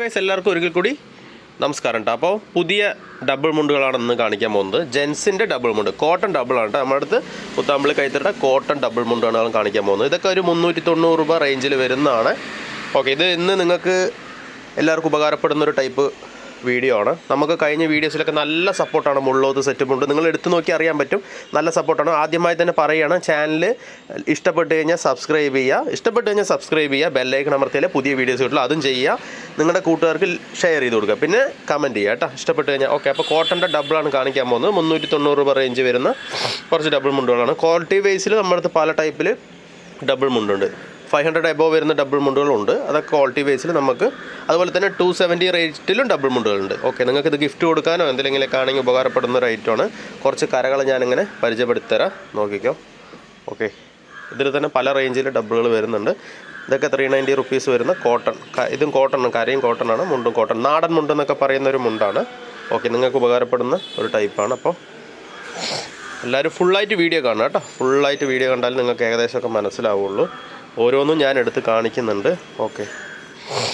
Guys എല്ലാവർക്കും ഒരിക്കൽ കൂടി നമസ്കാരം കേട്ടോ അപ്പോൾ പുതിയ ഡബിൾ മുണ്ടുകളാണ് ഇന്ന് കാണിക്കാൻ പോകുന്നത്. ജെൻസിന്റെ ഡബിൾ മുണ്ട്. കോട്ടൺ ഡബിൾ ആണ് കേട്ടോ നമ്മുടെ അടുത്ത് പുത്താമ്പിളി കൈത്തട്ട കോട്ടൺ ഡബിൾ മുണ്ടാണ് കാണിക്കാൻ പോകുന്നത്. ഇതൊക്കെ ഒരു മുന്നൂറ്റി തൊണ്ണൂറ് രൂപ റേഞ്ചിൽ വരുന്നതാണ്. ഓക്കെ ഇത് ഇന്ന് നിങ്ങൾക്ക് എല്ലാവർക്കും ഉപകാരപ്പെടുന്ന ഒരു ടൈപ്പ് വീഡിയോ ആണ്. നമുക്ക് കഴിഞ്ഞ വീഡിയോസിലൊക്കെ നല്ല സപ്പോർട്ടാണ് മുള്ളോത്ത് ഉണ്ട്. നിങ്ങൾ എടുത്തു നോക്കി അറിയാൻ പറ്റും. നല്ല സപ്പോർട്ടാണ് ആദ്യമായി തന്നെ പറയുകയാണ് ചാനൽ ഇഷ്ടപ്പെട്ട് കഴിഞ്ഞാൽ സബ്സ്ക്രൈബ് ചെയ്യുക. ഇഷ്ടപ്പെട്ട് കഴിഞ്ഞാൽ സബ്സ്ക്രൈബ് ചെയ്യുക. ബെല്ലൈക്കൺ അമർത്തിയാലേ പുതിയ വീഡിയോസ് കിട്ടുള്ളൂ. അതും ചെയ്യുക. നിങ്ങളുടെ കൂട്ടുകാർക്ക് ഷെയർ ചെയ്ത് കൊടുക്കുക. പിന്നെ കമന്റ് ചെയ്യുക കേട്ടോ. ഇഷ്ടപ്പെട്ട് കഴിഞ്ഞാൽ. ഓക്കെ അപ്പോൾ കോട്ടന്റെ ഡബിളാണ് കാണിക്കാൻ പോകുന്നത്. മുന്നൂറ്റി തൊണ്ണൂറ് രൂപ റേഞ്ച് വരുന്ന കുറച്ച് ഡബിൾ മുണ്ടുകളാണ്. ക്വാളിറ്റി വൈസിൽ നമ്മുടെ അടുത്ത് പല ടൈപ്പിൽ ഡബിൾ മുണ്ടുണ്ട്. ഫൈവ് ഹൺഡ്രഡ് എബോവ് വരുന്ന ഡബിൾ മുണ്ടുകളുണ്ട് അതൊക്കെ ക്വാളിറ്റി ബേസിൽ നമുക്ക് അതുപോലെ തന്നെ ടു സെവന്റി റേറ്റിലും ഡബിൾ മുണ്ടുകളുണ്ട് ഓക്കെ നിങ്ങൾക്ക് ഇത് ഗിഫ്റ്റ് കൊടുക്കാനോ എന്തെങ്കിലുമൊക്കെ ആണെങ്കിൽ ഉപകാരപ്പെടുന്ന ഐറ്റമാണ് കുറച്ച് കരകൾ ഞാനിങ്ങനെ പരിചയപ്പെടുത്തി തരാം നോക്കിക്കോ. ഓക്കെ ഇതിൽ തന്നെ പല റേഞ്ചിൽ ഡബിളുകൾ വരുന്നുണ്ട്. ഇതൊക്കെ ത്രീ നയന്റി റുപ്പീസ് വരുന്ന കോട്ടൺ ഇതും കോട്ടൺ കരയും കോട്ടൺ ആണ് മുണ്ടും കോട്ടൺ നാടൻ മുണ്ട് എന്നൊക്കെ പറയുന്ന ഒരു മുണ്ടാണ്. ഓക്കെ നിങ്ങൾക്ക് ഉപകാരപ്പെടുന്ന ഒരു ടൈപ്പാണ് അപ്പോൾ എല്ലാവരും ഫുള്ളായിട്ട് വീഡിയോ കാണുക കേട്ടോ. ഫുള്ളായിട്ട് വീഡിയോ കണ്ടാൽ നിങ്ങൾക്ക് ഏകദേശമൊക്കെ മനസ്സിലാവുള്ളൂ. ഓരോന്നും ഞാൻ എടുത്ത് കാണിക്കുന്നുണ്ട്. ഓക്കെ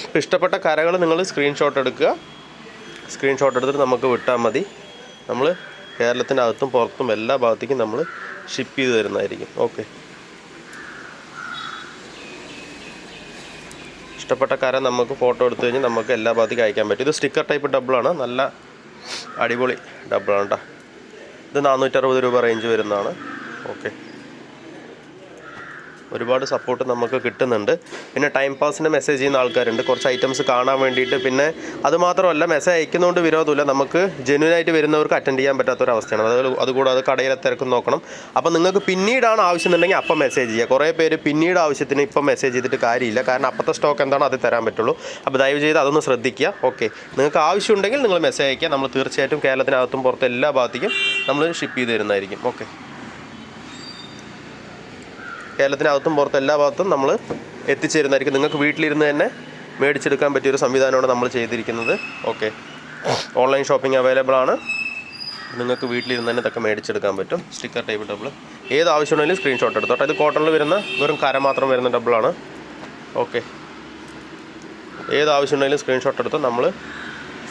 അപ്പോൾ ഇഷ്ടപ്പെട്ട കരകൾ നിങ്ങൾ സ്ക്രീൻഷോട്ട് എടുക്കുക. സ്ക്രീൻഷോട്ട് എടുത്തിട്ട് നമുക്ക് വിട്ടാൽ മതി. നമ്മൾ കേരളത്തിന്റെ അകത്തും പുറത്തും എല്ലാ ഭാഗത്തേക്കും നമ്മൾ ഷിപ്പ് ചെയ്ത് തരുന്നതായിരിക്കും. ഓക്കെ ഇഷ്ടപ്പെട്ട കര നമുക്ക് ഫോട്ടോ എടുത്തു കഴിഞ്ഞാൽ നമുക്ക് എല്ലാ ഭാഗത്തേക്കും അയക്കാൻ പറ്റും. ഇത് സ്റ്റിക്കർ ടൈപ്പ് ഡബിളാണ് നല്ല അടിപൊളി ഡബിളാണ് കേട്ടോ ഇത് നാനൂറ്ററുപത് രൂപ റേഞ്ച് വരുന്നതാണ്. ഓക്കെ ഒരുപാട് സപ്പോർട്ട് നമുക്ക് കിട്ടുന്നുണ്ട്. പിന്നെ ടൈം പാസിന് മെസ്സേജ് ചെയ്യുന്ന ആൾക്കാരുണ്ട്. കുറച്ച് ഐറ്റംസ് കാണാൻ വേണ്ടിയിട്ട് പിന്നെ അതുമാത്രമല്ല മെസ്സേജ് അയക്കുന്നതുകൊണ്ട് വിരോധമില്ല. നമുക്ക് ജെന്യൂനായിട്ട് വരുന്നവർക്ക് അറ്റൻഡ് ചെയ്യാൻ പറ്റാത്ത പറ്റാത്തൊരവസ്ഥയാണ്. അത് അതുകൂടാതെ കടയിലെ തിരക്കും നോക്കണം. അപ്പോൾ നിങ്ങൾക്ക് പിന്നീടാണ് ആവശ്യമുണ്ടെങ്കിൽ അപ്പം മെസ്സേജ് ചെയ്യുക. കുറേ പേര് പിന്നീട് ആവശ്യത്തിന് ഇപ്പം മെസ്സേജ് ചെയ്തിട്ട് കാര്യമില്ല. കാരണം അപ്പോഴത്തെ സ്റ്റോക്ക് എന്താണോ അത് തരാൻ പറ്റുള്ളൂ. അപ്പോൾ ദയവ് ചെയ്ത് അതൊന്ന് ശ്രദ്ധിക്കുക. ഓക്കെ നിങ്ങൾക്ക് ആവശ്യമുണ്ടെങ്കിൽ നിങ്ങൾ മെസ്സേജ് അയക്കുക നമ്മൾ തീർച്ചയായിട്ടും കേരളത്തിനകത്തും പുറത്തും എല്ലാ ഭാഗത്തേക്കും നമ്മൾ ഷിപ്പ് ചെയ്ത് തരുന്നതായിരിക്കും. ഓക്കെ കേരളത്തിനകത്തും പുറത്തും എല്ലാ ഭാഗത്തും നമ്മൾ എത്തിച്ചേരുന്നതായിരിക്കും. നിങ്ങൾക്ക് വീട്ടിലിരുന്ന് തന്നെ മേടിച്ചെടുക്കാൻ പറ്റിയൊരു സംവിധാനമാണ് നമ്മൾ ചെയ്തിരിക്കുന്നത്. ഓക്കെ ഓൺലൈൻ ഷോപ്പിംഗ് അവൈലബിൾ ആണ്. നിങ്ങൾക്ക് വീട്ടിലിരുന്ന് തന്നെ ഇതൊക്കെ മേടിച്ചെടുക്കാൻ പറ്റും. സ്റ്റിക്കർ ടൈപ്പ് ഡബിൾ ഏത് ആവശ്യമുണ്ടെങ്കിലും സ്ക്രീൻഷോട്ട് എടുത്തോട്ടെ. ഇത് കോട്ടണിൽ വരുന്ന വെറും കര മാത്രം വരുന്ന ഡബിളാണ് ഓക്കെ ഏത് ആവശ്യമുണ്ടെങ്കിലും സ്ക്രീൻഷോട്ട് എടുത്ത് നമ്മൾ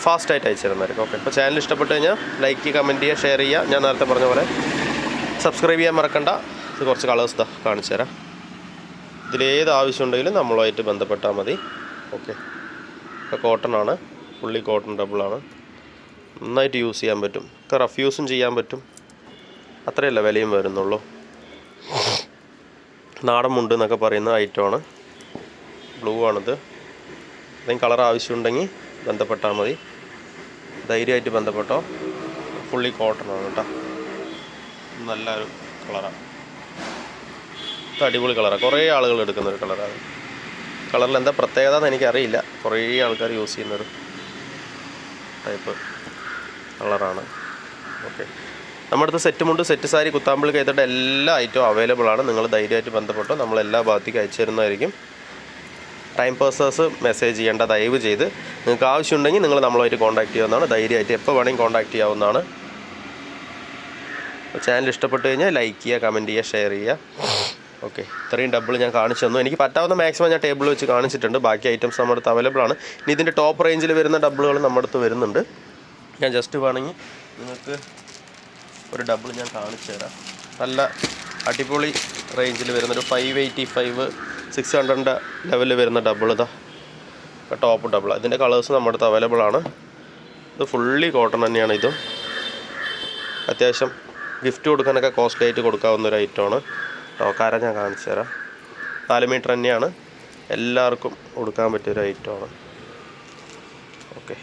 ഫാസ്റ്റായിട്ട് അയച്ചു തരുന്നതായിരിക്കും ഓക്കെ അപ്പോൾ ചാനൽ ഇഷ്ടപ്പെട്ട് കഴിഞ്ഞാൽ ലൈക്ക് കമന്റ് ചെയ്യുക ഷെയർ ചെയ്യുക. ഞാൻ നേരത്തെ പറഞ്ഞ പോലെ സബ്സ്ക്രൈബ് ചെയ്യാൻ മറക്കണ്ട. ഇത് കുറച്ച് കളേഴ്സ് ഇതാ കാണിച്ചു തരാം. ഇതിലേത് ആവശ്യമുണ്ടെങ്കിലും നമ്മളുമായിട്ട് ബന്ധപ്പെട്ടാൽ മതി. ഓക്കെ ഇപ്പോൾ കോട്ടൺ ആണ്. ഫുള്ളി കോട്ടൺ ഡബിളാണ് നന്നായിട്ട് യൂസ് ചെയ്യാൻ പറ്റും. ഒക്കെ റഫ് യൂസും ചെയ്യാൻ പറ്റും. അത്രയല്ല വിലയും വരുന്നുള്ളൂ. നാടൻ മുണ്ട് എന്നൊക്കെ പറയുന്ന ഐറ്റമാണ് ബ്ലൂ ആണിത്. എന്തെങ്കിലും കളർ ആവശ്യമുണ്ടെങ്കിൽ ബന്ധപ്പെട്ടാൽ മതി. ധൈര്യമായിട്ട് ബന്ധപ്പെട്ടോ. ഫുള്ളി കോട്ടൺ ആണ് കേട്ടോ. നല്ലൊരു കളറാണ് അടിപൊളി കളറാണ് കുറേ ആളുകൾ എടുക്കുന്ന ഒരു കളറാണ് കളറിൽ എന്താ പ്രത്യേകത എന്ന് എനിക്കറിയില്ല. കുറേ ആൾക്കാർ യൂസ് ചെയ്യുന്നൊരു ടൈപ്പ് കളറാണ്. ഓക്കെ. നമ്മുടെ അടുത്ത് സെറ്റ് മുണ്ട് സെറ്റ് സാരി കുത്താമ്പിളി കൈത്തട്ട എല്ലാ ഐറ്റവും അവൈലബിൾ ആണ്. നിങ്ങൾ ധൈര്യമായിട്ട് ബന്ധപ്പെട്ടോ നമ്മൾ എല്ലാ ഭാഗത്തേക്ക് അയച്ചു തരുന്നതായിരിക്കും. ടൈം പേഴ്സേഴ്സ് മെസ്സേജ് ചെയ്യേണ്ട ദയവ് ചെയ്ത് നിങ്ങൾക്ക് ആവശ്യമുണ്ടെങ്കിൽ നിങ്ങൾ നമ്മളുമായിട്ട് കോൺടാക്ട് ചെയ്യാവുന്നതാണ്. ധൈര്യമായിട്ട് എപ്പോൾ വേണമെങ്കിൽ കോൺടാക്ട് ചെയ്യാവുന്നതാണ്. ചാനൽ ഇഷ്ടപ്പെട്ടു കഴിഞ്ഞാൽ ലൈക്ക് ചെയ്യുക കമന്റ് ചെയ്യുക ഷെയർ ചെയ്യുക. ഓക്കെ. ഇത്രയും ഡബിൾ ഞാൻ കാണിച്ചു തന്നു. എനിക്ക് പറ്റാവുന്ന മാക്സിമം ഞാൻ ടേബിൾ വെച്ച് കാണിച്ചിട്ടുണ്ട്. ബാക്കി ഐറ്റംസ് നമ്മുടെ അടുത്ത് അവൈലബിൾ ആണ്. ഇനി ഇതിന്റെ ടോപ്പ് റേഞ്ചിൽ വരുന്ന ഡബിളുകൾ നമ്മുടെ അടുത്ത് വരുന്നുണ്ട്. ഞാൻ ജസ്റ്റ് വേണമെങ്കിൽ നിങ്ങൾക്ക് ഒരു ഡബിൾ ഞാൻ കാണിച്ചു തരാം. നല്ല അടിപൊളി റേഞ്ചിൽ വരുന്ന ഒരു ഫൈവ് എയ്റ്റി ഫൈവ് സിക്സ് ഹൺഡ്രഡിന്റെ ലെവലിൽ വരുന്ന ഡബിൾ ഇതാ. ടോപ്പ് ഡബിൾ ഇതിന്റെ കളേഴ്സ് നമ്മുടെ അടുത്ത് അവൈലബിൾ ആണ്. ഇത് ഫുള്ളി കോട്ടൺ തന്നെയാണ് ഇതും. അത്യാവശ്യം ഗിഫ്റ്റ് കൊടുക്കാനൊക്കെ കോസ്റ്റ്ലി ആയിട്ട് കൊടുക്കാവുന്ന ഒരു ഐറ്റമാണ് ടോക്കാര ഞാൻ കാണിച്ചു തരാം. നാല് മീറ്റർ തന്നെയാണ്. എല്ലാവർക്കും കൊടുക്കാൻ പറ്റിയൊരു ഐറ്റമാണ് ഓക്കെ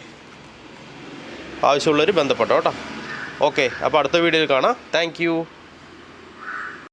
ആവശ്യമുള്ളവർ ബന്ധപ്പെട്ടോ കേട്ടോ ഓക്കെ അപ്പോൾ അടുത്ത വീഡിയോയിൽ കാണാം. താങ്ക്